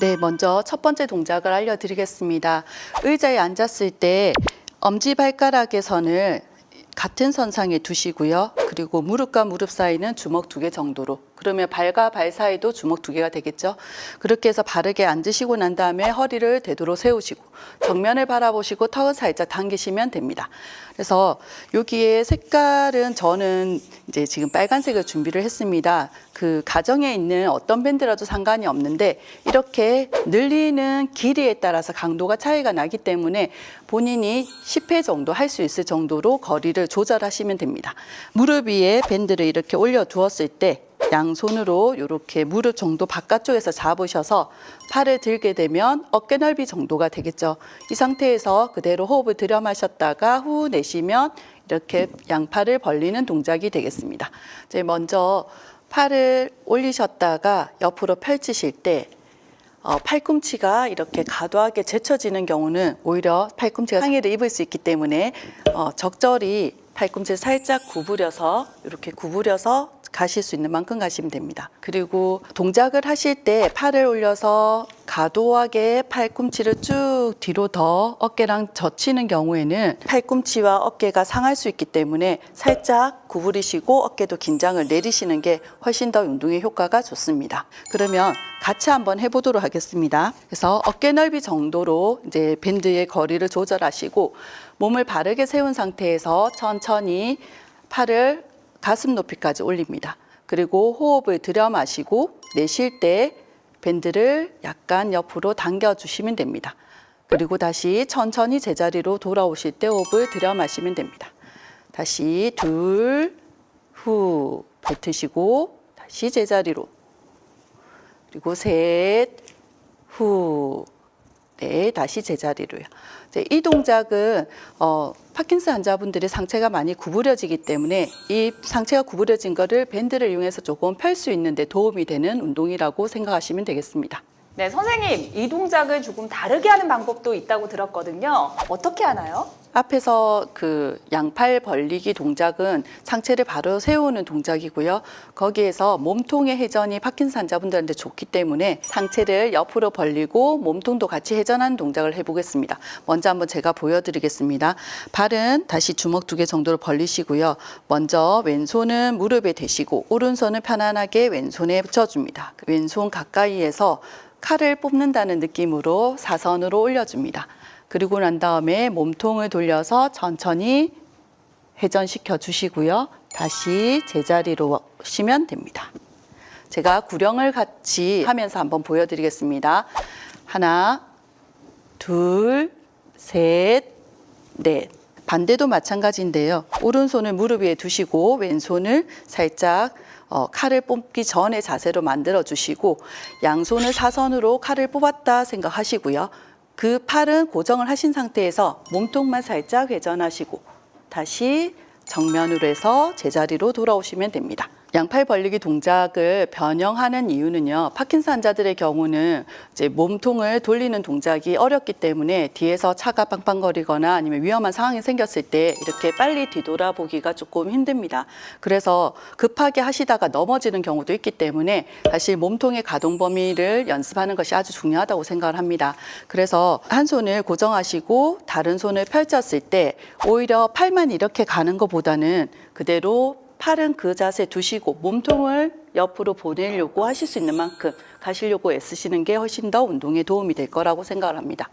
네, 먼저 첫 번째 동작을 알려드리겠습니다. 의자에 앉았을 때 엄지발가락의 선을 같은 선상에 두시고요. 그리고 무릎과 무릎 사이는 주먹 두 개 정도로. 그러면 발과 발 사이도 주먹 두 개가 되겠죠. 그렇게 해서 바르게 앉으시고 난 다음에 허리를 되도록 세우시고 정면을 바라보시고 턱을 살짝 당기시면 됩니다. 그래서 여기에 색깔은 저는 이제 지금 빨간색을 준비를 했습니다. 그 가정에 있는 어떤 밴드라도 상관이 없는데 이렇게 늘리는 길이에 따라서 강도가 차이가 나기 때문에 본인이 10회 정도 할 수 있을 정도로 거리를 조절하시면 됩니다. 무릎 위에 밴드를 이렇게 올려 두었을 때 양손으로 이렇게 무릎 정도 바깥쪽에서 잡으셔서 팔을 들게 되면 어깨 넓이 정도가 되겠죠. 이 상태에서 그대로 호흡을 들여 마셨다가 후 내쉬면 이렇게 양팔을 벌리는 동작이 되겠습니다. 이제 먼저 팔을 올리셨다가 옆으로 펼치실 때 어, 팔꿈치가 이렇게 과도하게 제쳐지는 경우는 오히려 팔꿈치가 상해를 입을 수 있기 때문에 어, 적절히 팔꿈치를 살짝 구부려서 이렇게 구부려서 가실 수 있는 만큼 가시면 됩니다. 그리고 동작을 하실 때 팔을 올려서 과도하게 팔꿈치를 쭉 뒤로 더 어깨랑 젖히는 경우에는 팔꿈치와 어깨가 상할 수 있기 때문에 살짝 구부리시고 어깨도 긴장을 내리시는 게 훨씬 더 운동의 효과가 좋습니다. 그러면 같이 한번 해보도록 하겠습니다. 그래서 어깨 넓이 정도로 이제 밴드의 거리를 조절하시고 몸을 바르게 세운 상태에서 천천히 팔을 가슴 높이까지 올립니다. 그리고 호흡을 들여 마시고 내쉴 때 밴드를 약간 옆으로 당겨 주시면 됩니다. 그리고 다시 천천히 제자리로 돌아오실 때 호흡을 들여 마시면 됩니다. 다시 둘, 후 뱉으시고 다시 제자리로 그리고 셋, 후, 네, 다시 제자리로요. 이제 이 동작은 어, 파킨슨 환자분들의 상체가 많이 구부려지기 때문에 이 상체가 구부려진 거를 밴드를 이용해서 조금 펼 수 있는데 도움이 되는 운동이라고 생각하시면 되겠습니다. 네, 선생님, 이 동작을 조금 다르게 하는 방법도 있다고 들었거든요. 어떻게 하나요? 앞에서 그 양팔 벌리기 동작은 상체를 바로 세우는 동작이고요. 거기에서 몸통의 회전이 파킨슨 환자분들한테 좋기 때문에 상체를 옆으로 벌리고 몸통도 같이 회전하는 동작을 해보겠습니다. 먼저 한번 제가 보여드리겠습니다. 발은 다시 주먹 두 개 정도로 벌리시고요. 먼저 왼손은 무릎에 대시고 오른손은 편안하게 왼손에 붙여줍니다. 왼손 가까이에서 칼을 뽑는다는 느낌으로 사선으로 올려줍니다. 그리고 난 다음에 몸통을 돌려서 천천히 회전시켜 주시고요. 다시 제자리로 오시면 됩니다. 제가 구령을 같이 하면서 한번 보여드리겠습니다. 하나, 둘, 셋, 넷. 반대도 마찬가지인데요. 오른손을 무릎 위에 두시고 왼손을 살짝 어, 칼을 뽑기 전에 자세로 만들어 주시고 양손을 사선으로 칼을 뽑았다 생각하시고요. 그 팔은 고정을 하신 상태에서 몸통만 살짝 회전하시고 다시 정면으로 해서 제자리로 돌아오시면 됩니다. 양팔 벌리기 동작을 변형하는 이유는요. 파킨슨 환자들의 경우는 이제 몸통을 돌리는 동작이 어렵기 때문에 뒤에서 차가 빵빵거리거나 아니면 위험한 상황이 생겼을 때 이렇게 빨리 뒤돌아보기가 조금 힘듭니다. 그래서 급하게 하시다가 넘어지는 경우도 있기 때문에 사실 몸통의 가동 범위를 연습하는 것이 아주 중요하다고 생각을 합니다. 그래서 한 손을 고정하시고 다른 손을 펼쳤을 때 오히려 팔만 이렇게 가는 것보다는 그대로 팔은 그 자세 두시고 몸통을 옆으로 보내려고 하실 수 있는 만큼 가시려고 애쓰시는 게 훨씬 더 운동에 도움이 될 거라고 생각을 합니다.